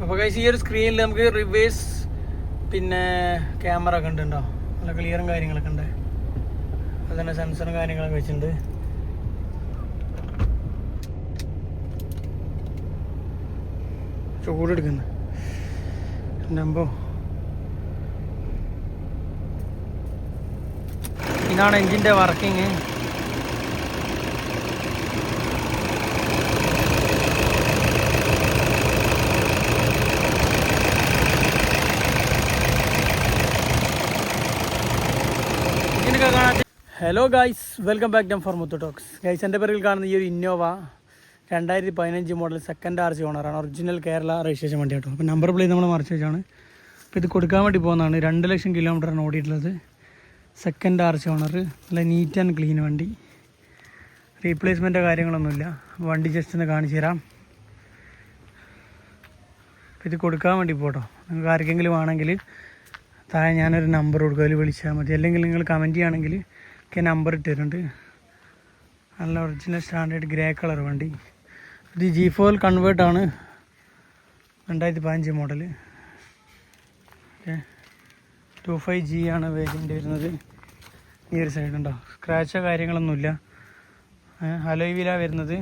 അപ്പോൾ കഴിച്ച് ഈ ഒരു സ്ക്രീനിൽ നമുക്ക് റിവേഴ്സ് പിന്നെ ക്യാമറ ഒക്കെ ഉണ്ട് നല്ല ക്ലിയറും കാര്യങ്ങളൊക്കെ ഉണ്ട് അതുതന്നെ സെൻസറും കാര്യങ്ങളൊക്കെ വെച്ചിട്ടുണ്ട് ചൂടെടുക്കുന്നു നമ്പോ ഇതാണ് എഞ്ചിന്റെ working hello guys welcome back dum four Muthu talks guys എന്റെ പേരിൽ കാണുന്ന ഈ ഒരു ഇന്നോവ രണ്ടായിരത്തി പതിനഞ്ച് മോഡൽ സെക്കൻഡ് ആർ സി ഓണറാണ് ഒറിജിനൽ കേരള രജിസ്ട്രേഷൻ വണ്ടി കേട്ടോ അപ്പോൾ നമ്പർ പ്ലേറ്റ് നമ്മൾ മറിച്ച് വെച്ചാണ്. അപ്പോൾ ഇത് കൊടുക്കാൻ വേണ്ടി പോകുന്നതാണ്. രണ്ട് ലക്ഷം കിലോമീറ്ററാണ് ഓടിയിട്ടുള്ളത്. സെക്കൻഡ് ആർ സി ഓണർ നല്ല നീറ്റ് ആൻഡ് ക്ലീൻ വണ്ടി. റീപ്ലേസ്മെന്റോ കാര്യങ്ങളൊന്നുമില്ല. വണ്ടി ജസ്റ്റ് ഒന്ന് കാണിച്ചു തരാം. ഇത് കൊടുക്കാൻ വേണ്ടി പോട്ടോ. നിങ്ങൾക്ക് ആർക്കെങ്കിലും ആണെങ്കിൽ താഴെ ഞാനൊരു നമ്പർ കൊടുക്കും അതിൽ വിളിച്ചാൽ മതി. അല്ലെങ്കിൽ നിങ്ങൾ കമന്റ് ചെയ്യുകയാണെങ്കിൽ ഒക്കെ നമ്പർ ഇട്ടിട്ടുണ്ട്. നല്ല ഒറിജിനൽ സ്റ്റാൻഡേർഡ് ഗ്രേ കളർ വണ്ടി. ഇത് ജി ഫോർ കൺവേർട്ടാണ് രണ്ടായിരത്തി പതിനഞ്ച് മോഡൽ ടു ഫൈവ് ജി ആണ് വേരിയന്റ് വരുന്നത്. ഈ ഒരു സൈഡ് ഉണ്ടോ? സ്ക്രാച്ചോ കാര്യങ്ങളൊന്നുമില്ല. അലോയ് വീല വരുന്നത്.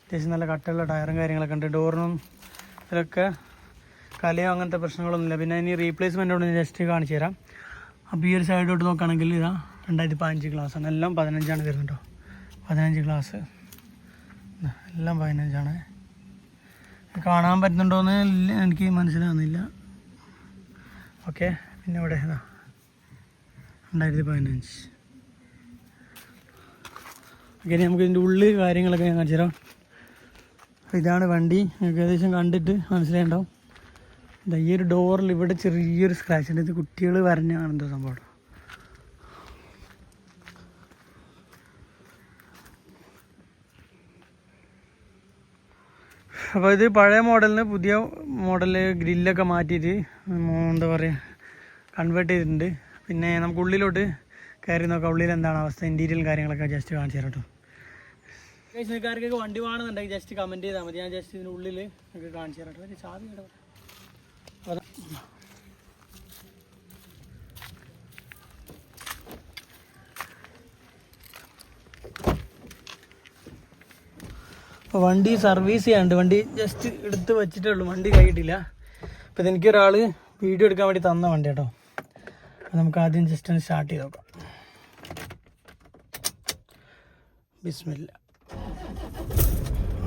അത്യാവശ്യം നല്ല കട്ടുള്ള ടയറും കാര്യങ്ങളൊക്കെ ഉണ്ട്. ഡോറിനും ഇതിലൊക്കെ കലയോ അങ്ങനത്തെ പ്രശ്നങ്ങളൊന്നുമില്ല. പിന്നെ ഇനി റീപ്ലേസ്മെന്റ് കൊണ്ട് ജസ്റ്റ് കാണിച്ചു തരാം. അപ്പോൾ ഈ ഒരു സൈഡോട്ട് നോക്കുകയാണെങ്കിൽ ഇതാ രണ്ടായിരത്തി പതിനഞ്ച് ആണ്. എല്ലാം പതിനഞ്ചാണ് വരുന്നത് കേട്ടോ പതിനഞ്ച് ഇതാ, എല്ലാം പതിനഞ്ചാണ്. കാണാൻ പറ്റുന്നുണ്ടോയെന്ന് എനിക്ക് മനസ്സിലാകുന്നില്ല ഓക്കെ പിന്നെ ഇവിടെ ഇതാ രണ്ടായിരത്തി പതിനഞ്ച് ഓക്കെ നമുക്ക് ഇതിന്റെ ഉള്ളിൽ കാര്യങ്ങളൊക്കെ ഞാൻ കാണിച്ചു തരാം. ഇതാണ് വണ്ടി. ഏകദേശം കണ്ടിട്ട് മനസ്സിലായിട്ടുണ്ടാവും. ദാ ഈ ഒരു ഡോറിൽ ഇവിടെ ചെറിയൊരു സ്ക്രാച്ച് ഉണ്ട്. ഇത് കുട്ടികൾ വരഞ്ഞാണ് എന്തോ സംഭവം. അപ്പോൾ ഇത് പഴയ മോഡലിന് പുതിയ മോഡൽ ഗ്രില്ലൊക്കെ മാറ്റിയിട്ട് എന്താ പറയുക കൺവേർട്ട് ചെയ്തിട്ടുണ്ട്. പിന്നെ നമുക്ക് ഉള്ളിലോട്ട് കയറി നോക്കാം. ഉള്ളിൽ എന്താണ് അവസ്ഥ? ഇന്റീരിയൽ കാര്യങ്ങളൊക്കെ ജസ്റ്റ് കാണിച്ചു തരാം കേട്ടോ. വണ്ടി വേണമെന്നുണ്ടെങ്കിൽ ജസ്റ്റ് കമന്റ് ചെയ്താൽ മതി. ഞാൻ ജസ്റ്റ് ഇതിനുള്ളിൽ ഉള്ളിൽ കാണിച്ചു തരാം കേട്ടോ. ചാവി. അപ്പോൾ വണ്ടി സർവീസ് ചെയ്യാണ്ട് വണ്ടി ജസ്റ്റ് എടുത്ത് വെച്ചിട്ടേ ഉള്ളൂ. വണ്ടി കൈയിട്ടില്ല അപ്പോൾ ഇതെനിക്ക് ഒരാൾ വീഡിയോ എടുക്കാൻ വേണ്ടി തന്ന വണ്ടി കേട്ടോ. നമുക്ക് ആദ്യം ജസ്റ്റ് ഒന്ന് സ്റ്റാർട്ട് ചെയ്ത് നോക്കാം. ബിസ്മില്ല.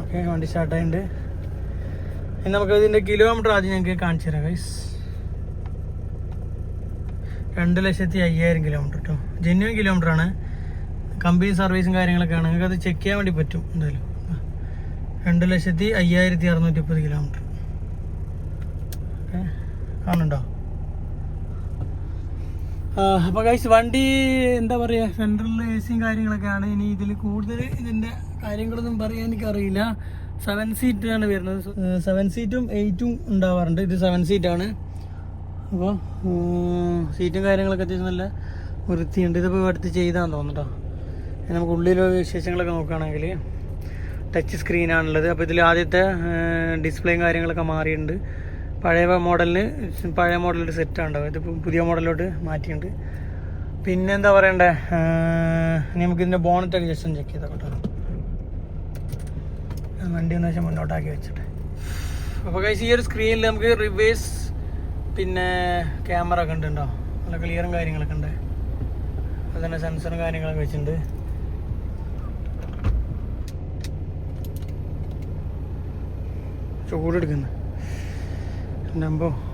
ഓക്കെ വണ്ടി സ്റ്റാർട്ടായിട്ടുണ്ട് നമുക്ക് ഇതിന്റെ കിലോമീറ്റർ ആദ്യം ഞങ്ങൾക്ക് കാണിച്ചു തരാം ഗൈസ് രണ്ട് ലക്ഷത്തി അയ്യായിരം കിലോമീറ്റർ കേട്ടോ ജെന്യൂൻ കിലോമീറ്റർ ആണ്. കമ്പനി സർവീസും കാര്യങ്ങളൊക്കെ ആണ്. നിങ്ങൾക്ക് അത് ചെക്ക് ചെയ്യാൻ വേണ്ടി പറ്റും എന്തായാലും. രണ്ട് ലക്ഷത്തി അയ്യായിരത്തി അറുന്നൂറ്റി മുപ്പത് കിലോമീറ്റർ കാണുന്നുണ്ടോ? അപ്പോൾ ഗൈസ് വണ്ടി എന്താ പറയുക സെൻട്രൽ എ സിയും കാര്യങ്ങളൊക്കെയാണ് ഇനി ഇതിൽ കൂടുതൽ ഇതിന്റെ കാര്യങ്ങളൊന്നും പറയാൻ എനിക്കറിയില്ല. സെവൻ സീറ്റ് ആണ് വരുന്നത്. സെവൻ സീറ്റും എയ്റ്റും ഉണ്ടാവാറുണ്ട്. ഇത് സെവൻ സീറ്റാണ് അപ്പോൾ സീറ്റും കാര്യങ്ങളൊക്കെ അത്യാവശ്യം നല്ല വൃത്തിയുണ്ട്. ഇതിപ്പോൾ അടുത്ത് ചെയ്താന്ന് തോന്നുട്ടോ നമുക്ക് ഉള്ളിലെ വിശേഷങ്ങളൊക്കെ നോക്കുകയാണെങ്കിൽ ടച്ച് സ്ക്രീൻ സ്ക്രീനാണുള്ളത് അപ്പോൾ ഇതിൽ ആദ്യത്തെ ഡിസ്പ്ലേയും കാര്യങ്ങളൊക്കെ മാറിയിട്ടുണ്ട്. പഴയ മോഡലിന് പഴയ മോഡലിന്റെ സെറ്റാണ് ഉണ്ടാവും ഇതിപ്പോൾ പുതിയ മോഡലിലോട്ട് മാറ്റിയിട്ടുണ്ട്. പിന്നെന്താ പറയണ്ടേ? നമുക്കിതിന്റെ ബോണറ്റൊക്കെ ജസ്റ്റ് ചെക്ക് ചെയ്താൽ കേട്ടോ വണ്ടി ഒന്ന് വെച്ചാൽ മുന്നോട്ടാക്കി വെച്ചിട്ട്. അപ്പോൾ കഴിച്ച് ഈ ഒരു സ്ക്രീനിൽ നമുക്ക് റിവേഴ്സ് പിന്നെ ക്യാമറ ഒക്കെ ഉണ്ട് നല്ല ക്ലിയറും കാര്യങ്ങളൊക്കെ ഉണ്ട്. അതുതന്നെ സെൻസറും കാര്യങ്ങളൊക്കെ വെച്ചിട്ടുണ്ട്. ചൂടെടുക്കുന്നു. നമ്പോ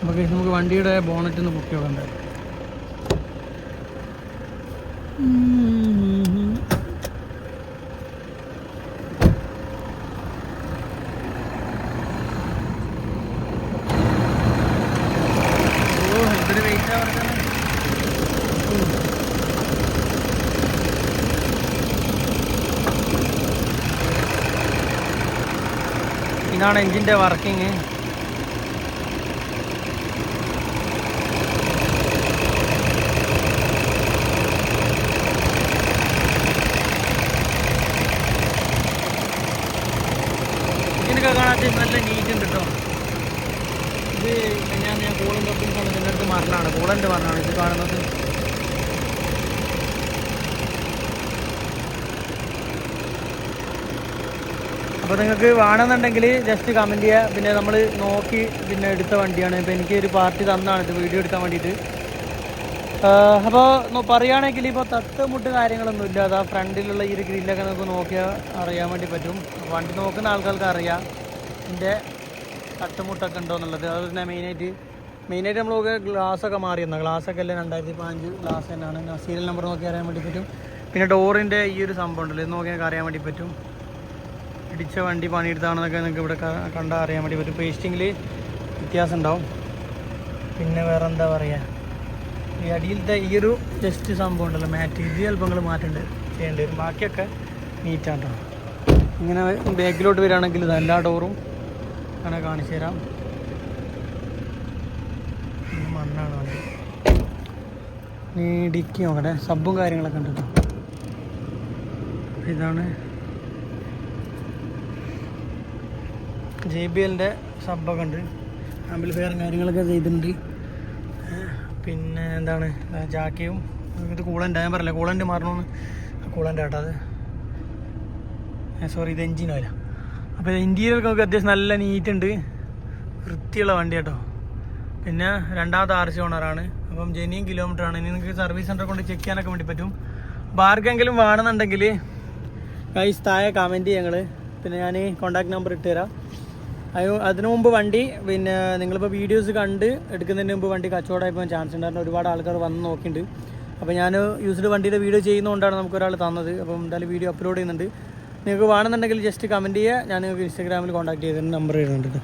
നമുക്ക് നമുക്ക് വണ്ടിയുടെ ബോണറ്റ് ഒന്ന് എന്തൊരു വെയിറ്റ് ഇതാണ് എഞ്ചിന്റെ വർക്കിംഗ് ഇതിനൊക്കെ കാണാൻ അത്യാവശ്യം നല്ല നീറ്റ് ഉണ്ട് കേട്ടോ ഇത് ഞാൻ ഞാൻ ഒപ്പം കാണുന്നത് എന്റെ അടുത്ത് മരണമാണ് കൂളന്റെ മരണമാണ് ഇത് കാണുന്നത് അപ്പോൾ നിങ്ങൾക്ക് വേണമെന്നുണ്ടെങ്കിൽ ജസ്റ്റ് കമന്റ് ചെയ്യുക പിന്നെ നമ്മൾ നോക്കി പിന്നെ എടുത്ത വണ്ടിയാണ്. ഇപ്പോൾ എനിക്ക് ഒരു പാർട്ടി തന്നാണ് ഇത്. വീഡിയോ എടുക്കാൻ വേണ്ടിയിട്ട്. അപ്പോൾ പറയുകയാണെങ്കിൽ ഇപ്പോൾ തട്ട് മുട്ട് കാര്യങ്ങളൊന്നും ഇല്ല. അതാ ഫ്രണ്ടിലുള്ള ഈ ഒരു ഗ്രില്ലൊക്കെ നമുക്ക് നോക്കിയാൽ അറിയാൻ വേണ്ടി പറ്റും. വണ്ടി നോക്കുന്ന ആൾക്കാർക്ക് അറിയാം. ഇതിന്റെ തട്ടുമുട്ടൊക്കെ ഉണ്ടോ എന്നുള്ളത്. അത് തന്നെ മെയിനായിട്ട് മെയിനായിട്ട് നമ്മളൊക്കെ ഗ്ലാസ്സൊക്കെ മാറിയെന്ന ഗ്ലാസ്സൊക്കെ അല്ലേ രണ്ടായിരത്തി പതിനഞ്ച് ഗ്ലാസ് തന്നെയാണ്. സീരിയൽ നമ്പർ നോക്കി അറിയാൻ വേണ്ടി പറ്റും. പിന്നെ ഡോറിന്റെ ഈ ഒരു സംഭവം ഉണ്ടല്ലോ. ഇത് നോക്കി അറിയാൻ വേണ്ടി പറ്റും. ഇടിച്ച വണ്ടി പണിയെടുത്താണെന്നൊക്കെ നിങ്ങൾക്ക് ഇവിടെ കണ്ടാൽ അറിയാൻ വേണ്ടി പറ്റും. പേസ്റ്റിങ്ങിൽ വ്യത്യാസം ഉണ്ടാവും. പിന്നെ വേറെ എന്താ പറയുക ഈ അടിയിലത്തെ ഈ ഒരു ജസ്റ്റ് സംഭവം ഉണ്ടല്ലോ. മാറ്റ് ഇത് ചിലപ്പോൾ നിങ്ങൾ മാറ്റേണ്ടി ചെയ്യേണ്ടി വരും. ബാക്കിയൊക്കെ നീറ്റാണ് ഇങ്ങനെ ബാക്കിലോട്ട് വരികയാണെങ്കിൽ എല്ലാ ഡോറും അങ്ങനെ കാണിച്ചു തരാം. മണ്ണാണ് വണ്ടി നീ ഡിക്കി നോക്കട്ടെ സബും കാര്യങ്ങളൊക്കെ ഉണ്ട് ഇതാണ് ജെ ബി എല്ലിന്റെ സബൊക്കെ ഉണ്ട്. ആംബിൾഫെയറും കാര്യങ്ങളൊക്കെ ചെയ്തിട്ടുണ്ട്. പിന്നെ എന്താണ്? ജാക്കിയും. ഇത് കൂളന്റ് ഞാൻ പറഞ്ഞില്ല കൂളന്റ് മാറണമെന്ന് കൂളന്റ് ആട്ടോ അത്. സോറി ഇത് എൻജിനോ ഓയില അപ്പോൾ ഇന്റീരിയർ നമുക്ക് അത്യാവശ്യം നല്ല നീറ്റ് ഉണ്ട് വൃത്തിയുള്ള വണ്ടി കേട്ടോ പിന്നെ രണ്ടാമത്തെ ആർ സി ഓണറാണ്. അപ്പം ജെനിയും കിലോമീറ്റർ ആണ് ഇനി നിങ്ങൾക്ക് സർവീസ് സെന്റർ കൊണ്ട് ചെക്ക് ചെയ്യാനൊക്കെ വേണ്ടി പറ്റും. ആർക്കെങ്കിലും വേണമെന്നുണ്ടെങ്കിൽ കൈസ് താഴെ കമന്റ് ഞങ്ങൾ പിന്നെ ഞാൻ കോൺടാക്ട് നമ്പർ ഇട്ട് തരാം. അയ്യോ അതിനു മുമ്പ് വണ്ടി പിന്നെ നിങ്ങളിപ്പോൾ വീഡിയോസ് കണ്ട് എടുക്കുന്നതിന് മുമ്പ് വണ്ടി കച്ചവടമായി പോകാൻ ചാൻസ് ഉണ്ടായിരുന്നു ഒരുപാട് ആൾക്കാർ വന്ന് നോക്കിയിട്ടുണ്ട്. അപ്പോൾ ഞാൻ യൂസ്ഡ് വണ്ടിയുടെ വീഡിയോ ചെയ്യുന്നതുകൊണ്ടാണ് നമുക്കൊരാൾ തന്നത്. അപ്പം എന്തായാലും വീഡിയോ അപ്ലോഡ് ചെയ്യുന്നുണ്ട്. നിങ്ങൾക്ക് വേണമെന്നുണ്ടെങ്കിൽ ജസ്റ്റ് കമന്റ് ചെയ്യുക. ഞാൻ നിങ്ങൾക്ക് ഇൻസ്റ്റാഗ്രാമിൽ കോൺടാക്ട് ചെയ്തിട്ട് നമ്പർ എഴുതുന്നുണ്ട്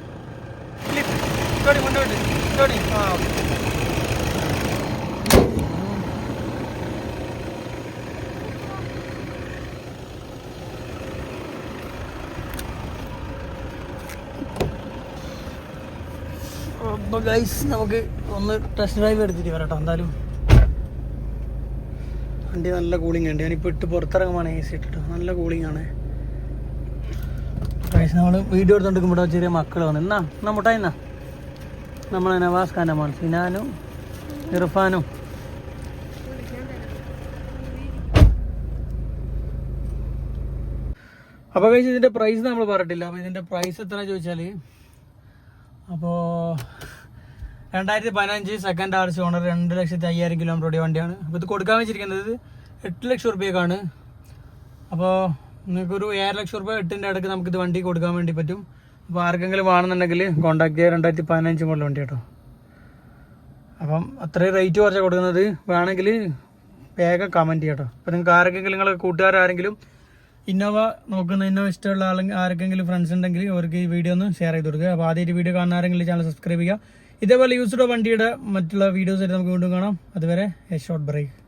അപ്പോൾ ഗൈസ് നമുക്ക് ഒന്ന് ടെസ്റ്റ് ഡ്രൈവ് എടുത്തിട്ട് വരട്ടോ എന്തായാലും. വണ്ടി നല്ല കൂളിംഗ് ഉണ്ട്. ഞാനിപ്പോൾ ഇട്ട് പുറത്തിറങ്ങുമ്പോൾ എ സി ഇട്ടിട്ട്. നല്ല കൂളിംഗ് ആണ്. ഗൈസ് നമ്മൾ വീഡിയോ എടുത്തോണ്ടിരിക്കുമ്പോൾ ചെറിയ മക്കൾ വന്നു എന്നാ നമ്മുടെ എന്നാ നമ്മൾ നവാസ് ഖാന്റെ മോൻ സിനാനും ഇർഫാനും. അപ്പോൾ കഴിച്ച് ഇതിന്റെ പ്രൈസ് നമ്മൾ പറഞ്ഞിട്ടില്ല. അപ്പോൾ ഇതിന്റെ പ്രൈസ് എത്ര ചോദിച്ചാൽ അപ്പോൾ രണ്ടായിരത്തി പതിനഞ്ച് സെക്കൻഡ് ആർച്ച് ഓണർ രണ്ട് ലക്ഷത്തി അയ്യായിരം കിലോമീറ്റർ ഓടിയ വണ്ടിയാണ്. അപ്പോൾ ഇത് കൊടുക്കാൻ വെച്ചിരിക്കുന്നത് എട്ട് ലക്ഷം റുപ്യക്കാണ് അപ്പോൾ നിങ്ങൾക്കൊരു ഏഴര ലക്ഷം റുപ്യ എട്ടിന്റെ അടുക്ക് ഇത് വണ്ടി കൊടുക്കാൻ വേണ്ടി പറ്റും. അപ്പോൾ ആർക്കെങ്കിലും വേണമെന്നുണ്ടെങ്കിൽ കോൺടാക്ട് ചെയ്യുക രണ്ടായിരത്തി പതിനഞ്ച് മുതൽ വണ്ടി കേട്ടോ. അപ്പം അത്രയും റേറ്റ് കുറച്ചാണ് കൊടുക്കുന്നത്. വേണമെങ്കിൽ വേഗം കമന്റ് ചെയ്യാം കേട്ടോ. അപ്പോൾ നിങ്ങൾക്ക് ആർക്കെങ്കിലും നിങ്ങളെ കൂട്ടുകാരാരെങ്കിലും ഇന്നോവ നോക്കുന്ന ഇന്നോവ ഇഷ്ടമുള്ള ആളെ ആർക്കെങ്കിലും ഫ്രണ്ട്സ് ഉണ്ടെങ്കിൽ അവർക്ക് ഈ വീഡിയോ ഒന്ന് ഷെയർ ചെയ്ത് കൊടുക്കുക. അപ്പോൾ ആദ്യമായിട്ട് വീഡിയോ കാണുന്ന ആരെങ്കിലും ചാനൽ സബ്സ്ക്രൈബ് ചെയ്യുക. ഇതേപോലെ യൂസ്ഡ് വണ്ടിയുടെ മറ്റുള്ള വീഡിയോസ് ആയിട്ട് നമുക്ക് വീണ്ടും കാണാം. അതുവരെ ഷോർട്ട് ബ്രേക്ക്